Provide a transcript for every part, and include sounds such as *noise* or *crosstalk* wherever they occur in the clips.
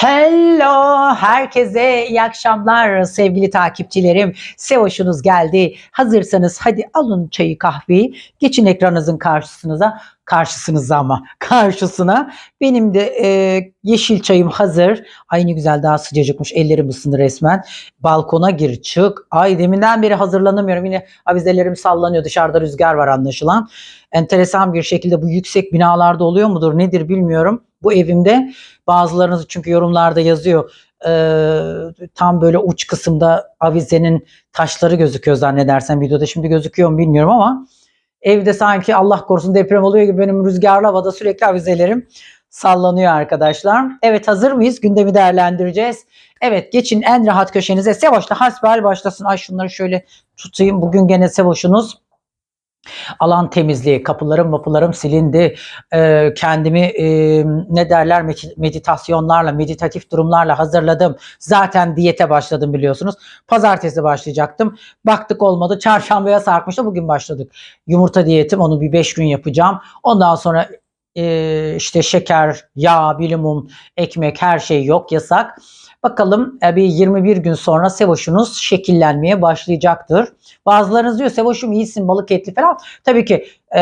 Hello, herkese iyi akşamlar sevgili takipçilerim. Sevoş'unuz geldi. Hazırsanız hadi alın çayı kahveyi, geçin ekranınızın karşısınıza, karşısınıza ama *laughs* karşısına. Benim de e, yeşil çayım hazır. Ay ne güzel daha sıcacıkmış, ellerim ısındı resmen. Balkona gir çık. Ay deminden beri hazırlanamıyorum. Yine avizelerim sallanıyor, dışarıda rüzgar var anlaşılan. Enteresan bir şekilde bu yüksek binalarda oluyor mudur nedir bilmiyorum. Bu evimde bazılarınız çünkü yorumlarda yazıyor e, tam böyle uç kısımda avizenin taşları gözüküyor zannedersen videoda şimdi gözüküyor mu bilmiyorum ama evde sanki Allah korusun deprem oluyor gibi benim rüzgarlı havada sürekli avizelerim sallanıyor arkadaşlar. Evet hazır mıyız? Gündemi değerlendireceğiz. Evet geçin en rahat köşenize. Sevoş'ta hasbihal başlasın. Ay şunları şöyle tutayım. Bugün gene Sevoş'unuz alan temizliği, kapılarım mapılarım silindi. Ee, kendimi e, ne derler med- meditasyonlarla, meditatif durumlarla hazırladım. Zaten diyete başladım biliyorsunuz. Pazartesi başlayacaktım. Baktık olmadı. Çarşambaya sarkmıştı. Bugün başladık. Yumurta diyetim onu bir 5 gün yapacağım. Ondan sonra e, işte şeker, yağ, bilimum, ekmek her şey yok yasak. Bakalım e, bir 21 gün sonra Sevoş'unuz şekillenmeye başlayacaktır. Bazılarınız diyor Sevoş'um iyisin balık etli falan. Tabii ki e,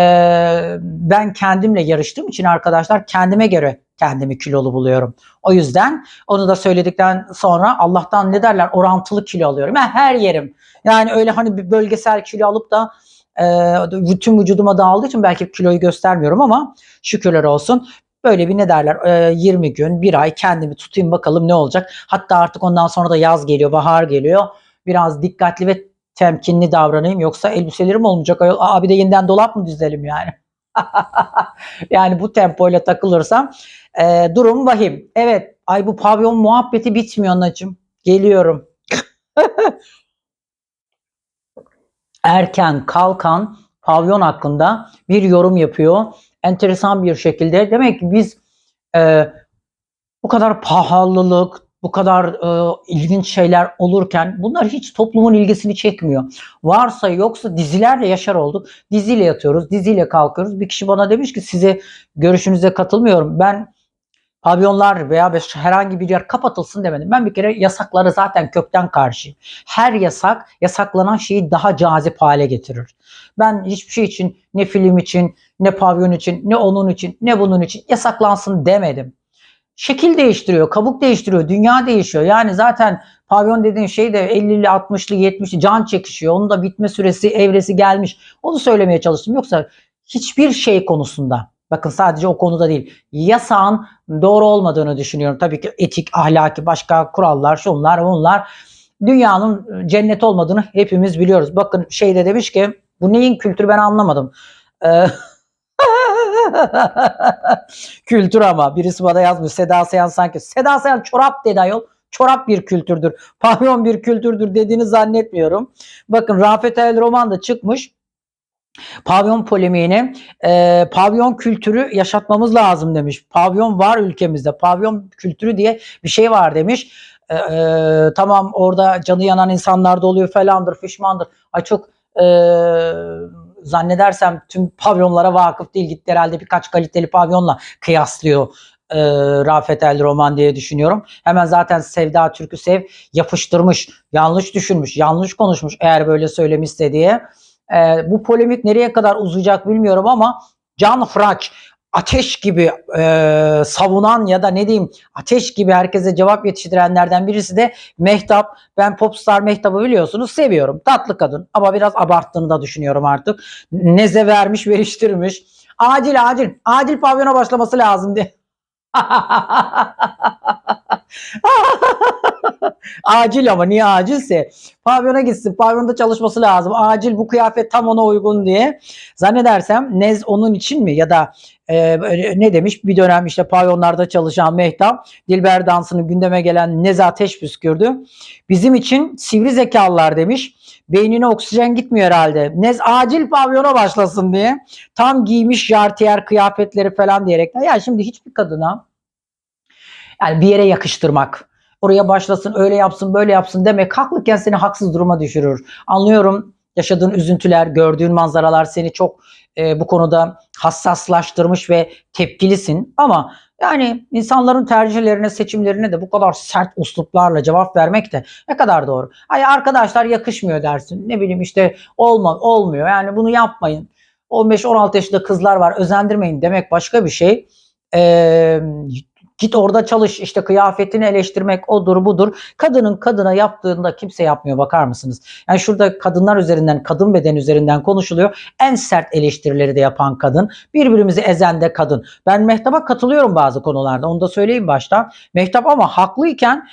ben kendimle yarıştığım için arkadaşlar kendime göre kendimi kilolu buluyorum. O yüzden onu da söyledikten sonra Allah'tan ne derler orantılı kilo alıyorum. Ben her yerim. Yani öyle hani bir bölgesel kilo alıp da e, bütün vücuduma dağıldığı için belki kiloyu göstermiyorum ama şükürler olsun. Böyle bir ne derler e, 20 gün, bir ay kendimi tutayım bakalım ne olacak. Hatta artık ondan sonra da yaz geliyor, bahar geliyor. Biraz dikkatli ve temkinli davranayım yoksa elbiselerim olmayacak. Aa bir de yeniden dolap mı düzelim yani? *laughs* yani bu tempoyla takılırsam e, durum vahim. Evet, ay bu pavyon muhabbeti bitmiyor anacığım. Geliyorum. *laughs* Erken kalkan pavyon hakkında bir yorum yapıyor. Enteresan bir şekilde. Demek ki biz e, bu kadar pahalılık, bu kadar e, ilginç şeyler olurken bunlar hiç toplumun ilgisini çekmiyor. Varsa yoksa dizilerle yaşar olduk. Diziyle yatıyoruz, diziyle kalkıyoruz. Bir kişi bana demiş ki size görüşünüze katılmıyorum. Ben pavyonlar veya herhangi bir yer kapatılsın demedim. Ben bir kere yasakları zaten kökten karşıyım. Her yasak yasaklanan şeyi daha cazip hale getirir. Ben hiçbir şey için ne film için, ne pavyon için, ne onun için, ne bunun için yasaklansın demedim şekil değiştiriyor, kabuk değiştiriyor, dünya değişiyor. Yani zaten pavyon dediğin şey de 50'li, 60'lı, 70'li can çekişiyor. Onun da bitme süresi, evresi gelmiş. Onu söylemeye çalıştım. Yoksa hiçbir şey konusunda bakın sadece o konuda değil. Yasağın doğru olmadığını düşünüyorum. Tabii ki etik, ahlaki, başka kurallar, şunlar, bunlar. Dünyanın cennet olmadığını hepimiz biliyoruz. Bakın şeyde demiş ki bu neyin kültürü ben anlamadım. Ee, *laughs* Kültür ama. Birisi bana yazmış. Seda Sayan sanki. Seda Sayan çorap dedi ayol. Çorap bir kültürdür. Pavyon bir kültürdür dediğini zannetmiyorum. Bakın Rafet El Roman da çıkmış. Pavyon polemiğine e, pavyon kültürü yaşatmamız lazım demiş. Pavyon var ülkemizde. Pavyon kültürü diye bir şey var demiş. E, e, tamam orada canı yanan insanlar da oluyor falandır, fişmandır. Ay çok e, zannedersem tüm pavyonlara vakıf değil. Gitti herhalde birkaç kaliteli pavyonla kıyaslıyor e, Rafet El Roman diye düşünüyorum. Hemen zaten Sevda Türk'ü sev yapıştırmış, yanlış düşünmüş, yanlış konuşmuş eğer böyle söylemişse diye. E, bu polemik nereye kadar uzayacak bilmiyorum ama Can Fraç ateş gibi e, savunan ya da ne diyeyim ateş gibi herkese cevap yetiştirenlerden birisi de Mehtap. Ben Popstar Mehtap'ı biliyorsunuz seviyorum. Tatlı kadın ama biraz abarttığını da düşünüyorum artık. Neze vermiş veriştirmiş. Acil acil acil pavyona başlaması lazım diye. *laughs* *laughs* acil ama niye acilse. Pavyona gitsin pavyonda çalışması lazım. Acil bu kıyafet tam ona uygun diye. Zannedersem Nez onun için mi? Ya da e, ne demiş? Bir dönem işte pavyonlarda çalışan Mehtap Dilber dansını gündeme gelen Nez ateş püskürdü. Bizim için sivri zekalılar demiş. Beynine oksijen gitmiyor herhalde. Nez acil pavyona başlasın diye. Tam giymiş jartiyer kıyafetleri falan diyerek. Ya şimdi hiçbir kadına yani bir yere yakıştırmak. Oraya başlasın, öyle yapsın, böyle yapsın demek haklıyken seni haksız duruma düşürür. Anlıyorum yaşadığın üzüntüler, gördüğün manzaralar seni çok e, bu konuda hassaslaştırmış ve tepkilisin. Ama yani insanların tercihlerine, seçimlerine de bu kadar sert usluplarla cevap vermek de ne kadar doğru. Ay arkadaşlar yakışmıyor dersin. Ne bileyim işte olma, olmuyor. Yani bunu yapmayın. 15-16 yaşında kızlar var özendirmeyin demek başka bir şey. Ee, git orada çalış işte kıyafetini eleştirmek odur budur. Kadının kadına yaptığında kimse yapmıyor bakar mısınız? Yani şurada kadınlar üzerinden kadın beden üzerinden konuşuluyor. En sert eleştirileri de yapan kadın. Birbirimizi ezen de kadın. Ben Mehtap'a katılıyorum bazı konularda onu da söyleyeyim baştan. Mehtap ama haklıyken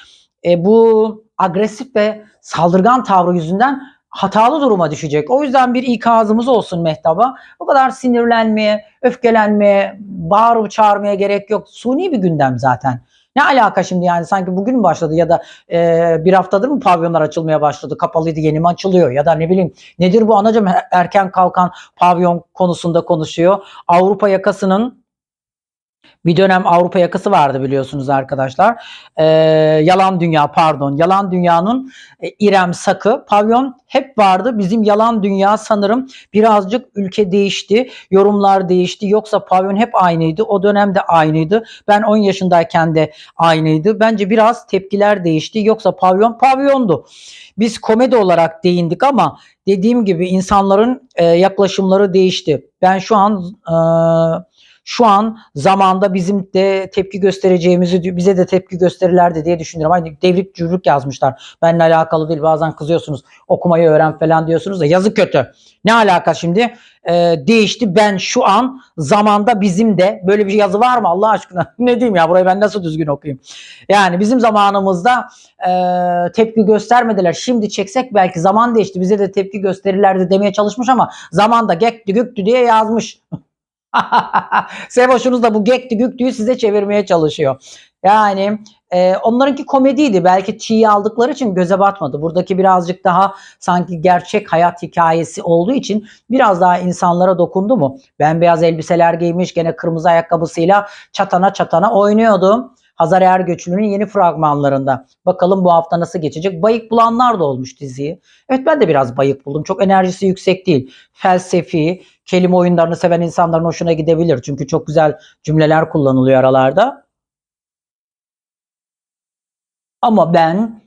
e, bu agresif ve saldırgan tavrı yüzünden hatalı duruma düşecek. O yüzden bir ikazımız olsun Mehtap'a. Bu kadar sinirlenmeye, öfkelenmeye, bağırıp çağırmaya gerek yok. Suni bir gündem zaten. Ne alaka şimdi yani sanki bugün mü başladı ya da e, bir haftadır mı pavyonlar açılmaya başladı? Kapalıydı yeni mi açılıyor ya da ne bileyim nedir bu anacım erken kalkan pavyon konusunda konuşuyor. Avrupa yakasının bir dönem Avrupa yakası vardı biliyorsunuz arkadaşlar. Ee, Yalan Dünya pardon. Yalan Dünya'nın e, İrem Sakı. Pavyon hep vardı. Bizim Yalan Dünya sanırım birazcık ülke değişti. Yorumlar değişti. Yoksa pavyon hep aynıydı. O dönemde aynıydı. Ben 10 yaşındayken de aynıydı. Bence biraz tepkiler değişti. Yoksa pavyon pavyondu. Biz komedi olarak değindik ama dediğim gibi insanların e, yaklaşımları değişti. Ben şu an e, şu an zamanda bizim de tepki göstereceğimizi bize de tepki gösterirlerdi diye düşünüyorum. Hani devrik cürlük yazmışlar. Benimle alakalı değil bazen kızıyorsunuz okumayı öğren falan diyorsunuz da yazı kötü. Ne alaka şimdi? Ee, değişti ben şu an zamanda bizim de böyle bir yazı var mı Allah aşkına? *laughs* ne diyeyim ya burayı ben nasıl düzgün okuyayım? Yani bizim zamanımızda e, tepki göstermediler. Şimdi çeksek belki zaman değişti bize de tepki gösterirlerdi demeye çalışmış ama zamanda gekti güktü diye yazmış. *laughs* *laughs* Sevoş'unuz da bu gekti güktüğü size çevirmeye çalışıyor. Yani e, onlarınki komediydi. Belki çiğ aldıkları için göze batmadı. Buradaki birazcık daha sanki gerçek hayat hikayesi olduğu için biraz daha insanlara dokundu mu? Ben beyaz elbiseler giymiş gene kırmızı ayakkabısıyla çatana çatana oynuyordu. Hazar Ergöçlü'nün yeni fragmanlarında. Bakalım bu hafta nasıl geçecek. Bayık bulanlar da olmuş diziyi. Evet ben de biraz bayık buldum. Çok enerjisi yüksek değil. Felsefi, kelime oyunlarını seven insanların hoşuna gidebilir. Çünkü çok güzel cümleler kullanılıyor aralarda. Ama ben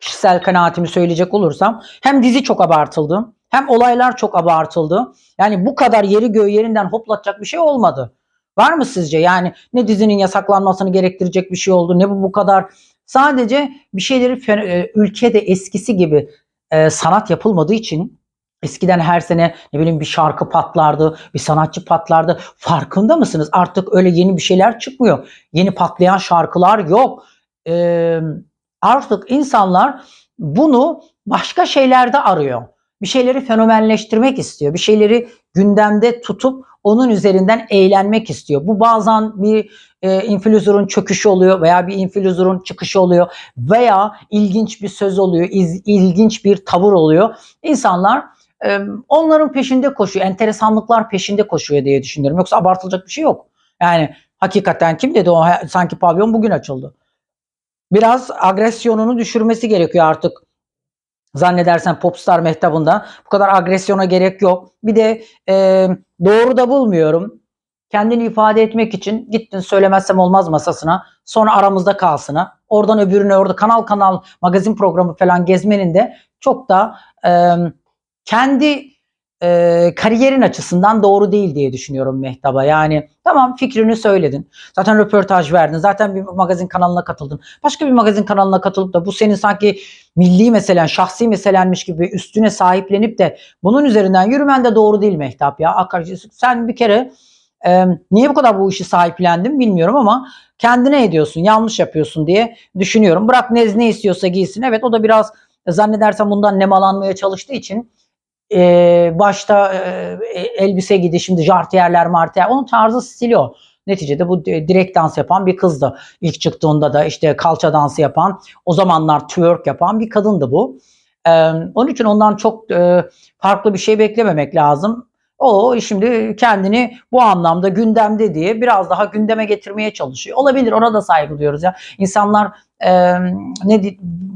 kişisel kanaatimi söyleyecek olursam hem dizi çok abartıldı hem olaylar çok abartıldı. Yani bu kadar yeri göğü yerinden hoplatacak bir şey olmadı. Var mı sizce? Yani ne dizinin yasaklanmasını gerektirecek bir şey oldu ne bu bu kadar. Sadece bir şeyleri e, ülkede eskisi gibi e, sanat yapılmadığı için eskiden her sene ne bileyim bir şarkı patlardı, bir sanatçı patlardı. Farkında mısınız? Artık öyle yeni bir şeyler çıkmıyor. Yeni patlayan şarkılar yok. E, artık insanlar bunu başka şeylerde arıyor. Bir şeyleri fenomenleştirmek istiyor. Bir şeyleri gündemde tutup onun üzerinden eğlenmek istiyor. Bu bazen bir e, influencer'ın çöküşü oluyor veya bir influencer'ın çıkışı oluyor veya ilginç bir söz oluyor, iz, ilginç bir tavır oluyor. İnsanlar onların peşinde koşuyor, enteresanlıklar peşinde koşuyor diye düşünüyorum. Yoksa abartılacak bir şey yok. Yani hakikaten kim dedi o sanki pavyon bugün açıldı. Biraz agresyonunu düşürmesi gerekiyor artık Zannedersen Popstar mehtabında bu kadar agresyona gerek yok. Bir de e, doğru da bulmuyorum. Kendini ifade etmek için gittin söylemezsem olmaz masasına. Sonra aramızda kalsına. Oradan öbürüne orada kanal kanal magazin programı falan gezmenin de çok da e, kendi e, kariyerin açısından doğru değil diye düşünüyorum Mehtap'a. Yani tamam fikrini söyledin. Zaten röportaj verdin. Zaten bir magazin kanalına katıldın. Başka bir magazin kanalına katılıp da bu senin sanki milli meselen, şahsi meselenmiş gibi üstüne sahiplenip de bunun üzerinden yürümen de doğru değil Mehtap ya. Sen bir kere e, niye bu kadar bu işi sahiplendin bilmiyorum ama kendine ediyorsun, yanlış yapıyorsun diye düşünüyorum. Bırak ne, ne istiyorsa giysin. Evet o da biraz zannedersem bundan nemalanmaya çalıştığı için e, başta e, elbise giydi şimdi jartiyerler martiyer onun tarzı stili o. Neticede bu direkt dans yapan bir kızdı. İlk çıktığında da işte kalça dansı yapan, o zamanlar twerk yapan bir kadındı bu. Ee, onun için ondan çok e, farklı bir şey beklememek lazım. O şimdi kendini bu anlamda gündemde diye biraz daha gündeme getirmeye çalışıyor. Olabilir ona da saygı duyuyoruz ya. İnsanlar e, ne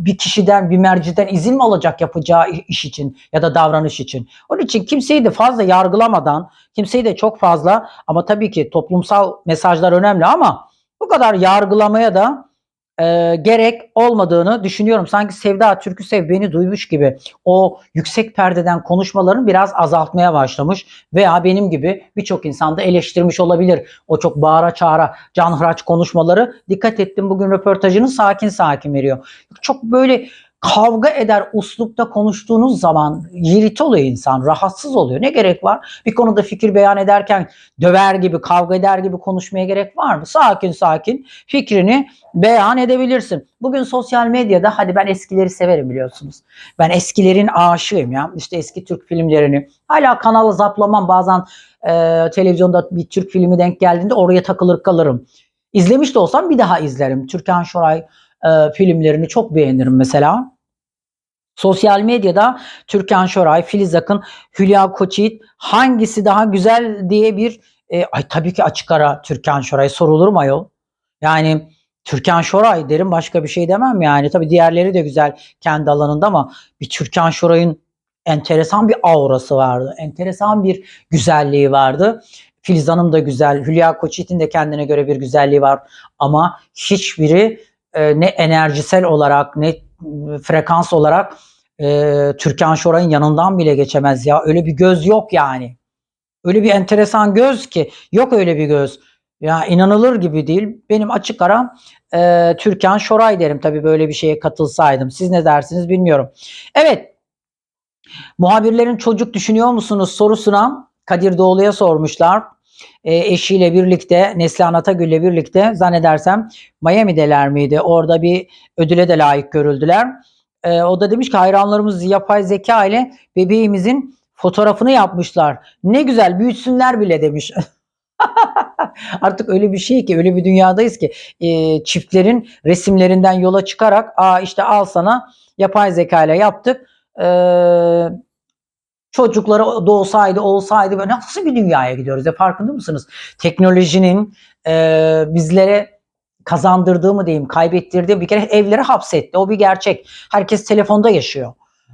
bir kişiden bir merciden izin mi alacak yapacağı iş için ya da davranış için. Onun için kimseyi de fazla yargılamadan, kimseyi de çok fazla ama tabii ki toplumsal mesajlar önemli ama bu kadar yargılamaya da e, gerek olmadığını düşünüyorum. Sanki Sevda Türküsev beni duymuş gibi o yüksek perdeden konuşmalarını biraz azaltmaya başlamış veya benim gibi birçok insan da eleştirmiş olabilir. O çok bağıra çağıra canhıraç konuşmaları. Dikkat ettim bugün röportajını sakin sakin veriyor. Çok böyle kavga eder uslupta konuştuğunuz zaman irite oluyor insan, rahatsız oluyor. Ne gerek var? Bir konuda fikir beyan ederken döver gibi, kavga eder gibi konuşmaya gerek var mı? Sakin sakin fikrini beyan edebilirsin. Bugün sosyal medyada hadi ben eskileri severim biliyorsunuz. Ben eskilerin aşığıyım ya. İşte eski Türk filmlerini. Hala kanalı zaplamam bazen e, televizyonda bir Türk filmi denk geldiğinde oraya takılır kalırım. İzlemiş de olsam bir daha izlerim. Türkan Şoray e, filmlerini çok beğenirim mesela. Sosyal medyada Türkan Şoray, Filiz Akın, Hülya Koçyiğit hangisi daha güzel diye bir e, ay tabii ki açık ara Türkan Şoray sorulur mu ayol? Yani Türkan Şoray derim başka bir şey demem yani. Tabii diğerleri de güzel kendi alanında ama bir Türkan Şoray'ın enteresan bir aurası vardı. Enteresan bir güzelliği vardı. Filiz Hanım da güzel. Hülya Koçyiğit'in de kendine göre bir güzelliği var. Ama hiçbiri e, ne enerjisel olarak ne frekans olarak e, Türkan Şoray'ın yanından bile geçemez ya. Öyle bir göz yok yani. Öyle bir enteresan göz ki yok öyle bir göz. Ya inanılır gibi değil. Benim açık ara e, Türkan Şoray derim tabii böyle bir şeye katılsaydım. Siz ne dersiniz bilmiyorum. Evet. Muhabirlerin çocuk düşünüyor musunuz sorusuna Kadir Doğulu'ya sormuşlar. E, eşiyle birlikte Neslihan Atagül'le birlikte zannedersem Miami'deler miydi? Orada bir ödüle de layık görüldüler. E, o da demiş ki hayranlarımız yapay zeka ile bebeğimizin fotoğrafını yapmışlar. Ne güzel büyütsünler bile demiş. *laughs* Artık öyle bir şey ki öyle bir dünyadayız ki e, çiftlerin resimlerinden yola çıkarak aa işte al sana yapay zeka ile yaptık. E, çocukları doğsaydı olsaydı böyle nasıl bir dünyaya gidiyoruz ya farkında mısınız? Teknolojinin e, bizlere kazandırdığı mı diyeyim kaybettirdiği bir kere evlere hapsetti. O bir gerçek. Herkes telefonda yaşıyor.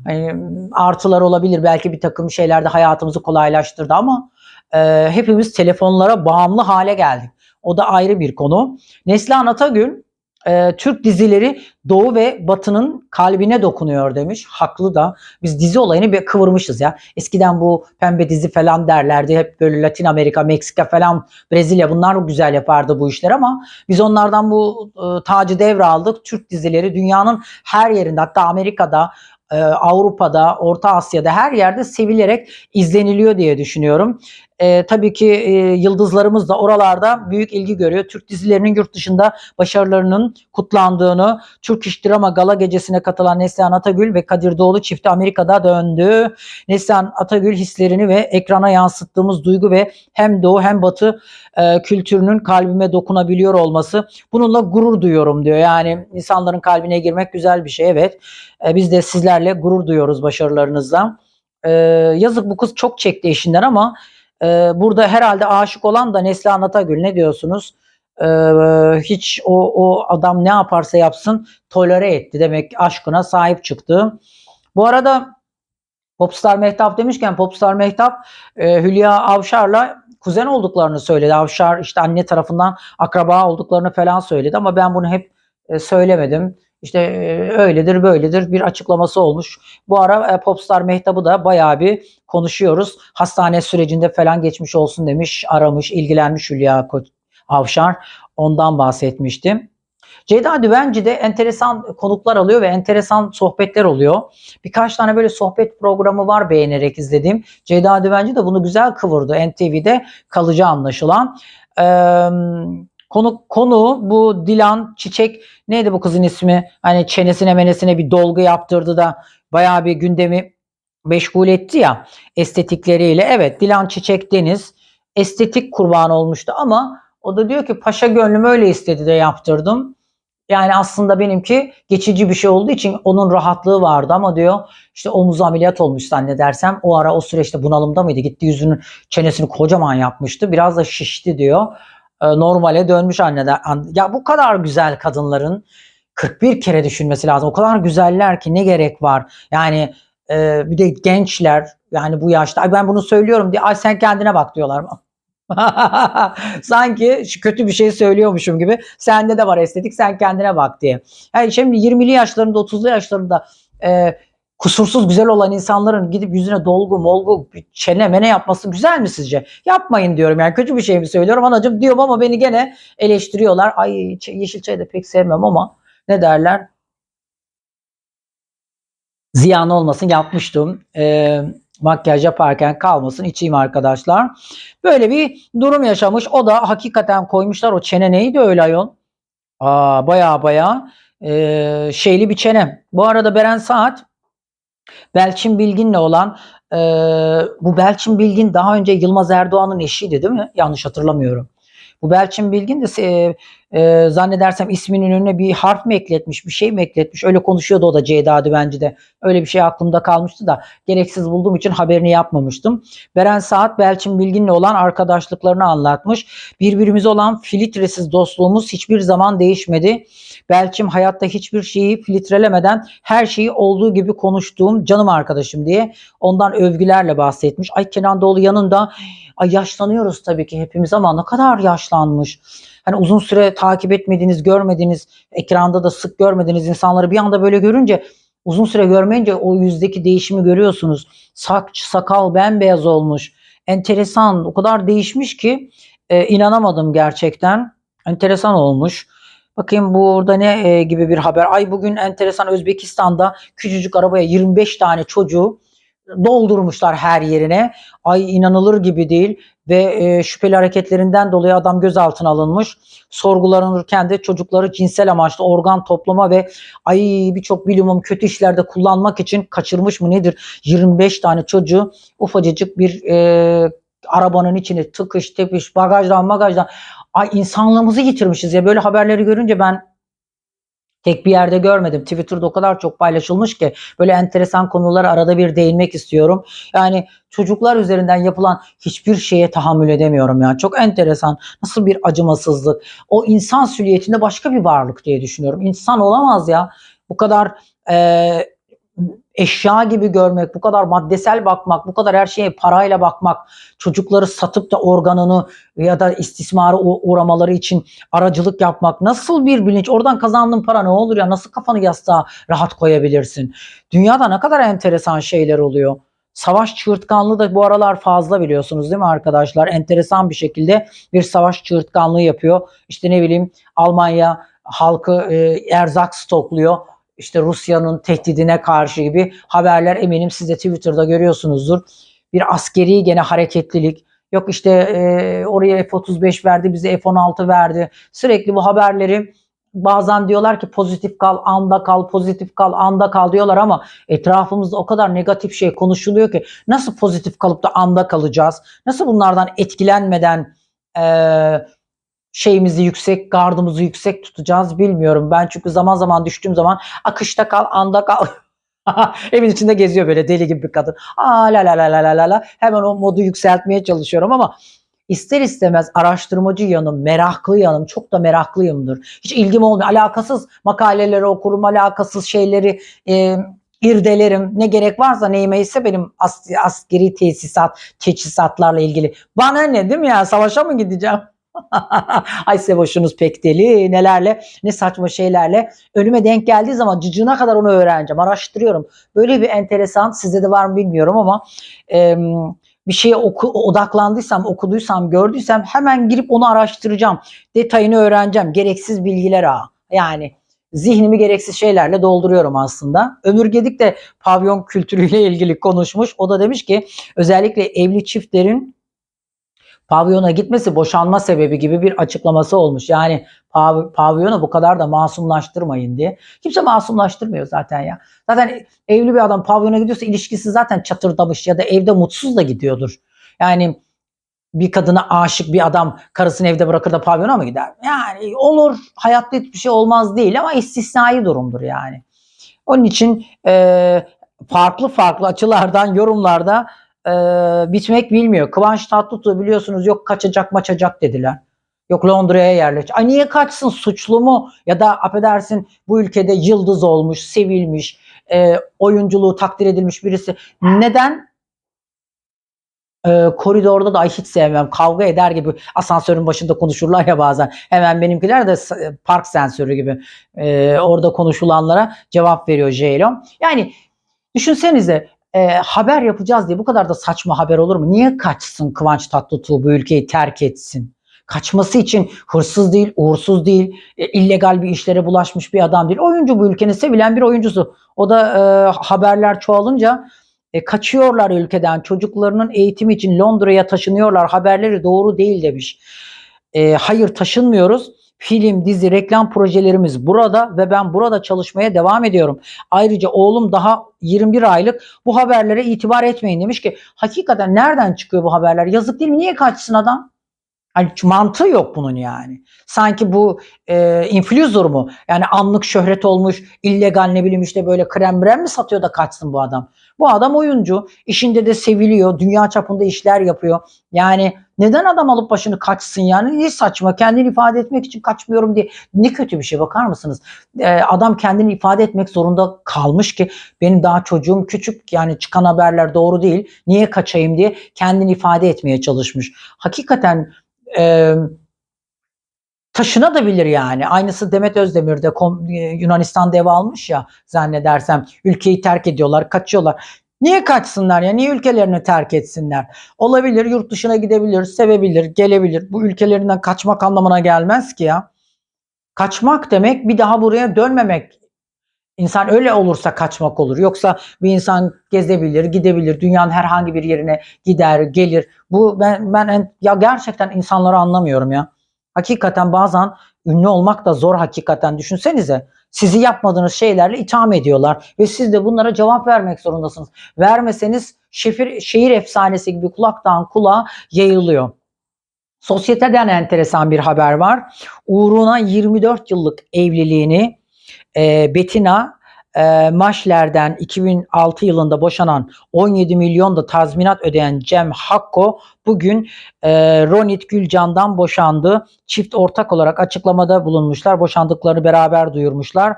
Yani artılar olabilir belki bir takım şeylerde hayatımızı kolaylaştırdı ama e, hepimiz telefonlara bağımlı hale geldik. O da ayrı bir konu. Neslihan Atagül e, Türk dizileri Doğu ve Batı'nın kalbine dokunuyor demiş. Haklı da. Biz dizi olayını bir kıvırmışız ya. Eskiden bu pembe dizi falan derlerdi. Hep böyle Latin Amerika, Meksika falan, Brezilya bunlar güzel yapardı bu işler ama biz onlardan bu e, tacı devraldık. Türk dizileri dünyanın her yerinde hatta Amerika'da, e, Avrupa'da, Orta Asya'da her yerde sevilerek izleniliyor diye düşünüyorum. E, tabii ki e, yıldızlarımız da oralarda büyük ilgi görüyor. Türk dizilerinin yurt dışında başarılarının kutlandığını, Türk İş Drama Gala gecesine katılan Neslihan Atagül ve Kadir Doğulu çifti Amerika'da döndü. Neslihan Atagül hislerini ve ekrana yansıttığımız duygu ve hem Doğu hem Batı e, kültürünün kalbime dokunabiliyor olması bununla gurur duyuyorum diyor. Yani insanların kalbine girmek güzel bir şey evet. E, biz de sizlerle gurur duyuyoruz başarılarınızla. E, yazık bu kız çok çekti eşinden ama ee, burada herhalde aşık olan da Neslihan Atagül ne diyorsunuz? Ee, hiç o, o adam ne yaparsa yapsın tolere etti. Demek aşkına sahip çıktı. Bu arada Popstar Mehtap demişken Popstar Mehtap e, Hülya Avşar'la kuzen olduklarını söyledi. Avşar işte anne tarafından akraba olduklarını falan söyledi ama ben bunu hep e, söylemedim. İşte öyledir böyledir bir açıklaması olmuş. Bu ara e, Popstar Mehtap'ı da bayağı bir konuşuyoruz. Hastane sürecinde falan geçmiş olsun demiş, aramış, ilgilenmiş Hülya Avşar. Ondan bahsetmiştim. Ceyda Düvenci de enteresan konuklar alıyor ve enteresan sohbetler oluyor. Birkaç tane böyle sohbet programı var beğenerek izlediğim. Ceyda Düvenci de bunu güzel kıvırdı. NTV'de kalıcı anlaşılan. Ee, Konu, konu bu Dilan Çiçek neydi bu kızın ismi? Hani çenesine menesine bir dolgu yaptırdı da bayağı bir gündemi meşgul etti ya estetikleriyle. Evet Dilan Çiçek Deniz estetik kurban olmuştu ama o da diyor ki paşa gönlüm öyle istedi de yaptırdım. Yani aslında benimki geçici bir şey olduğu için onun rahatlığı vardı ama diyor işte omuzu ameliyat olmuş zannedersem. O ara o süreçte bunalımda mıydı? Gitti yüzünün çenesini kocaman yapmıştı. Biraz da şişti diyor. Ee, normale dönmüş anne. Ya bu kadar güzel kadınların 41 kere düşünmesi lazım. O kadar güzeller ki ne gerek var? Yani e, bir de gençler yani bu yaşta ay ben bunu söylüyorum diye ay sen kendine bak diyorlar. *laughs* Sanki kötü bir şey söylüyormuşum gibi. Sende de var estetik sen kendine bak diye. Yani şimdi 20'li yaşlarında 30'lu yaşlarında e, kusursuz güzel olan insanların gidip yüzüne dolgu molgu çene mene yapması güzel mi sizce? Yapmayın diyorum yani kötü bir şey mi söylüyorum anacım diyorum ama beni gene eleştiriyorlar. Ay yeşil çayı da pek sevmem ama ne derler? Ziyan olmasın yapmıştım. Ee, makyaj yaparken kalmasın içeyim arkadaşlar. Böyle bir durum yaşamış. O da hakikaten koymuşlar o çene neydi öyle ayol? Aa, baya baya e, şeyli bir çene. Bu arada Beren Saat Belçin Bilgin'le olan e, bu Belçin Bilgin daha önce Yılmaz Erdoğan'ın eşiydi değil mi? Yanlış hatırlamıyorum. Bu Belçin Bilgin de e, e, zannedersem isminin önüne bir harf mi ekletmiş, bir şey mi ekletmiş. Öyle konuşuyordu o da Ceyda Düvenci de. Öyle bir şey aklımda kalmıştı da gereksiz bulduğum için haberini yapmamıştım. Beren Saat Belçin Bilgin'le olan arkadaşlıklarını anlatmış. Birbirimize olan filtresiz dostluğumuz hiçbir zaman değişmedi. Belçim hayatta hiçbir şeyi filtrelemeden her şeyi olduğu gibi konuştuğum canım arkadaşım diye ondan övgülerle bahsetmiş. Ay Kenan Doğulu yanında ay yaşlanıyoruz tabii ki hepimiz ama ne kadar yaşlanmış. Hani uzun süre takip etmediğiniz, görmediğiniz, ekranda da sık görmediğiniz insanları bir anda böyle görünce uzun süre görmeyince o yüzdeki değişimi görüyorsunuz. Saç, sakal bembeyaz olmuş. Enteresan, o kadar değişmiş ki e, inanamadım gerçekten. Enteresan olmuş. Bakayım burada ne e, gibi bir haber. Ay bugün enteresan Özbekistan'da küçücük arabaya 25 tane çocuğu doldurmuşlar her yerine. Ay inanılır gibi değil ve e, şüpheli hareketlerinden dolayı adam gözaltına alınmış. Sorgulanırken de çocukları cinsel amaçlı organ toplama ve ay birçok bilimum kötü işlerde kullanmak için kaçırmış mı nedir? 25 tane çocuğu ufacıcık bir e, arabanın içine tıkış tepiş bagajdan bagajdan ay insanlığımızı yitirmişiz ya böyle haberleri görünce ben tek bir yerde görmedim. Twitter'da o kadar çok paylaşılmış ki böyle enteresan konulara arada bir değinmek istiyorum. Yani çocuklar üzerinden yapılan hiçbir şeye tahammül edemiyorum ya. Çok enteresan. Nasıl bir acımasızlık. O insan süliyetinde başka bir varlık diye düşünüyorum. İnsan olamaz ya. Bu kadar e, eşya gibi görmek, bu kadar maddesel bakmak, bu kadar her şeye parayla bakmak, çocukları satıp da organını ya da istismara uğramaları için aracılık yapmak nasıl bir bilinç? Oradan kazandığın para ne olur ya? Nasıl kafanı yastığa rahat koyabilirsin? Dünyada ne kadar enteresan şeyler oluyor. Savaş çığırtkanlığı da bu aralar fazla biliyorsunuz değil mi arkadaşlar? Enteresan bir şekilde bir savaş çığırtkanlığı yapıyor. İşte ne bileyim Almanya halkı e, erzak stokluyor işte Rusya'nın tehdidine karşı gibi haberler eminim siz de Twitter'da görüyorsunuzdur. Bir askeri gene hareketlilik. Yok işte e, oraya F-35 verdi, bize F-16 verdi. Sürekli bu haberleri bazen diyorlar ki pozitif kal, anda kal, pozitif kal, anda kal diyorlar ama etrafımızda o kadar negatif şey konuşuluyor ki nasıl pozitif kalıp da anda kalacağız? Nasıl bunlardan etkilenmeden e, şeyimizi yüksek, gardımızı yüksek tutacağız bilmiyorum. Ben çünkü zaman zaman düştüğüm zaman akışta kal, anda kal. *laughs* Evin içinde geziyor böyle deli gibi bir kadın. Aa la la la la la la. Hemen o modu yükseltmeye çalışıyorum ama ister istemez araştırmacı yanım, meraklı yanım, çok da meraklıyımdır. Hiç ilgim olmuyor. Alakasız makaleleri okurum, alakasız şeyleri e, irdelerim. Ne gerek varsa neyime ise benim as askeri tesisat, teçhizatlarla ilgili. Bana ne değil mi ya? Savaşa mı gideceğim? *laughs* Ay Sevoş'unuz pek deli nelerle ne saçma şeylerle önüme denk geldiği zaman cıcığına kadar onu öğreneceğim araştırıyorum. Böyle bir enteresan sizde de var mı bilmiyorum ama e, bir şeye oku, odaklandıysam, okuduysam, gördüysem hemen girip onu araştıracağım. Detayını öğreneceğim. Gereksiz bilgiler ha. Yani zihnimi gereksiz şeylerle dolduruyorum aslında. Ömür Gedik de pavyon kültürüyle ilgili konuşmuş. O da demiş ki özellikle evli çiftlerin pavyona gitmesi boşanma sebebi gibi bir açıklaması olmuş. Yani pav pavyonu bu kadar da masumlaştırmayın diye. Kimse masumlaştırmıyor zaten ya. Zaten evli bir adam pavyona gidiyorsa ilişkisi zaten çatırdamış ya da evde mutsuz da gidiyordur. Yani bir kadına aşık bir adam karısını evde bırakır da pavyona mı gider? Yani olur hayatta hiçbir şey olmaz değil ama istisnai durumdur yani. Onun için e, farklı farklı açılardan yorumlarda e, bitmek bilmiyor. Kıvanç Tatlıtuğ biliyorsunuz yok kaçacak maçacak dediler. Yok Londra'ya yerleş. Ay niye kaçsın suçlu mu? Ya da affedersin bu ülkede yıldız olmuş, sevilmiş, e, oyunculuğu takdir edilmiş birisi. Neden e, koridorda da ay hiç sevmem kavga eder gibi asansörün başında konuşurlar ya bazen hemen benimkiler de s- park sensörü gibi e, orada konuşulanlara cevap veriyor J.Lo. Yani düşünsenize e, haber yapacağız diye bu kadar da saçma haber olur mu? Niye kaçsın Kıvanç Tatlıtuğ bu ülkeyi terk etsin? Kaçması için hırsız değil, uğursuz değil, e, illegal bir işlere bulaşmış bir adam değil. Oyuncu bu ülkenin sevilen bir oyuncusu. O da e, haberler çoğalınca e, kaçıyorlar ülkeden. Çocuklarının eğitimi için Londra'ya taşınıyorlar. Haberleri doğru değil demiş. E, hayır taşınmıyoruz. Film, dizi, reklam projelerimiz burada ve ben burada çalışmaya devam ediyorum. Ayrıca oğlum daha 21 aylık bu haberlere itibar etmeyin demiş ki hakikaten nereden çıkıyor bu haberler? Yazık değil mi? Niye kaçsın adam? Hani mantığı yok bunun yani. Sanki bu e, influencer mu? Yani anlık şöhret olmuş, illegal ne bileyim işte böyle krem brem mi satıyor da kaçsın bu adam? Bu adam oyuncu, işinde de seviliyor, dünya çapında işler yapıyor. Yani neden adam alıp başını kaçsın yani? Niye saçma? Kendini ifade etmek için kaçmıyorum diye. Ne kötü bir şey bakar mısınız? E, adam kendini ifade etmek zorunda kalmış ki benim daha çocuğum küçük yani çıkan haberler doğru değil. Niye kaçayım diye kendini ifade etmeye çalışmış. Hakikaten e, taşına da bilir yani. Aynısı Demet Özdemir'de e, Yunanistan'da ev almış ya zannedersem. Ülkeyi terk ediyorlar, kaçıyorlar. Niye kaçsınlar ya? Niye ülkelerini terk etsinler? Olabilir, yurt dışına gidebilir, sevebilir, gelebilir. Bu ülkelerinden kaçmak anlamına gelmez ki ya. Kaçmak demek bir daha buraya dönmemek. İnsan öyle olursa kaçmak olur. Yoksa bir insan gezebilir, gidebilir, dünyanın herhangi bir yerine gider, gelir. Bu ben ben en- ya gerçekten insanları anlamıyorum ya. Hakikaten bazen ünlü olmak da zor hakikaten. Düşünsenize. Sizi yapmadığınız şeylerle itham ediyorlar ve siz de bunlara cevap vermek zorundasınız. Vermeseniz şefir, şehir efsanesi gibi kulaktan kulağa yayılıyor. Sosyeteden enteresan bir haber var. Uğruna 24 yıllık evliliğini e, Betina e, Maşler'den 2006 yılında boşanan 17 milyon da tazminat ödeyen Cem Hakko bugün e, Ronit Gülcan'dan boşandı. Çift ortak olarak açıklamada bulunmuşlar. Boşandıklarını beraber duyurmuşlar.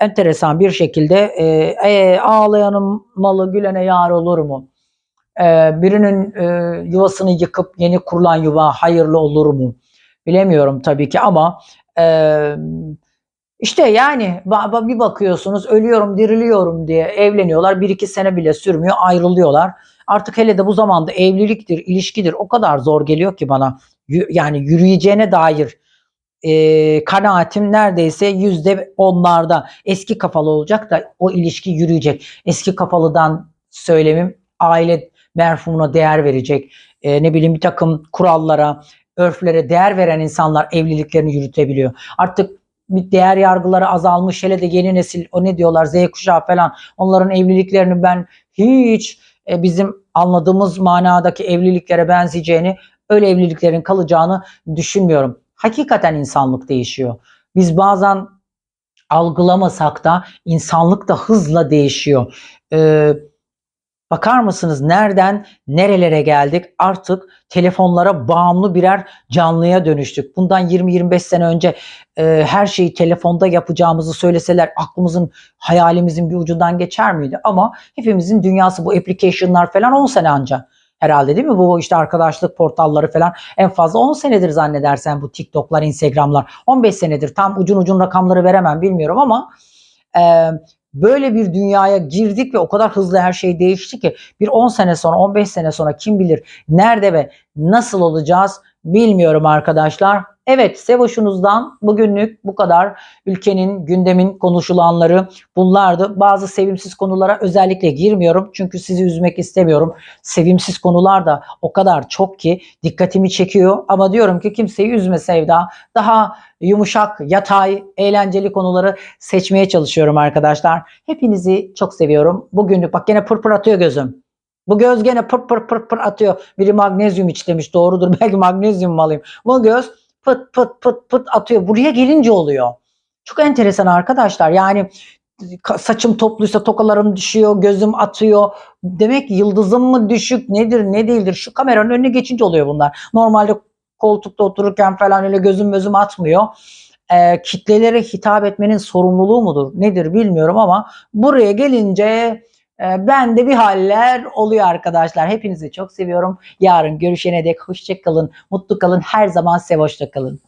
Enteresan bir şekilde e, e, ağlayanın malı gülene yar olur mu? E, birinin e, yuvasını yıkıp yeni kurulan yuva hayırlı olur mu? Bilemiyorum tabii ki ama e, işte yani bir bakıyorsunuz ölüyorum diriliyorum diye evleniyorlar. Bir iki sene bile sürmüyor ayrılıyorlar. Artık hele de bu zamanda evliliktir, ilişkidir o kadar zor geliyor ki bana. Yani yürüyeceğine dair e, kanaatim neredeyse yüzde onlarda. Eski kafalı olacak da o ilişki yürüyecek. Eski kafalıdan söylemim aile merhumuna değer verecek. E, ne bileyim bir takım kurallara, örflere değer veren insanlar evliliklerini yürütebiliyor. Artık bir değer yargıları azalmış. Hele de yeni nesil o ne diyorlar Z kuşağı falan. Onların evliliklerini ben hiç e, bizim anladığımız manadaki evliliklere benzeyeceğini, öyle evliliklerin kalacağını düşünmüyorum. Hakikaten insanlık değişiyor. Biz bazen algılamasak da insanlık da hızla değişiyor. Ee, bakar mısınız nereden nerelere geldik? Artık telefonlara bağımlı birer canlıya dönüştük. Bundan 20-25 sene önce e, her şeyi telefonda yapacağımızı söyleseler aklımızın, hayalimizin bir ucundan geçer miydi? Ama hepimizin dünyası bu application'lar falan 10 sene anca herhalde değil mi? Bu işte arkadaşlık portalları falan en fazla 10 senedir zannedersen bu TikTok'lar, Instagram'lar. 15 senedir tam ucun ucun rakamları veremem bilmiyorum ama e, böyle bir dünyaya girdik ve o kadar hızlı her şey değişti ki bir 10 sene sonra 15 sene sonra kim bilir nerede ve nasıl olacağız bilmiyorum arkadaşlar. Evet Sevoş'unuzdan bugünlük bu kadar ülkenin gündemin konuşulanları bunlardı. Bazı sevimsiz konulara özellikle girmiyorum çünkü sizi üzmek istemiyorum. Sevimsiz konular da o kadar çok ki dikkatimi çekiyor ama diyorum ki kimseyi üzme Sevda. Daha yumuşak, yatay, eğlenceli konuları seçmeye çalışıyorum arkadaşlar. Hepinizi çok seviyorum. Bugünlük bak gene pırpır atıyor gözüm. Bu göz gene pır pır pır pır atıyor. Biri magnezyum iç demiş. Doğrudur. *laughs* Belki magnezyum mu alayım? Bu göz pıt pıt pıt pıt atıyor. Buraya gelince oluyor. Çok enteresan arkadaşlar. Yani saçım topluysa tokalarım düşüyor, gözüm atıyor. Demek yıldızım mı düşük nedir ne değildir. Şu kameranın önüne geçince oluyor bunlar. Normalde koltukta otururken falan öyle gözüm gözüm atmıyor. Ee, kitlelere hitap etmenin sorumluluğu mudur nedir bilmiyorum ama buraya gelince e, bende bir haller oluyor arkadaşlar. Hepinizi çok seviyorum. Yarın görüşene dek hoşça kalın, mutlu kalın, her zaman sevoşta kalın.